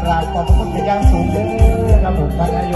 กรกคาบขอบพระคุณเป็นอย่างสูงเลยครับผมท่านนาย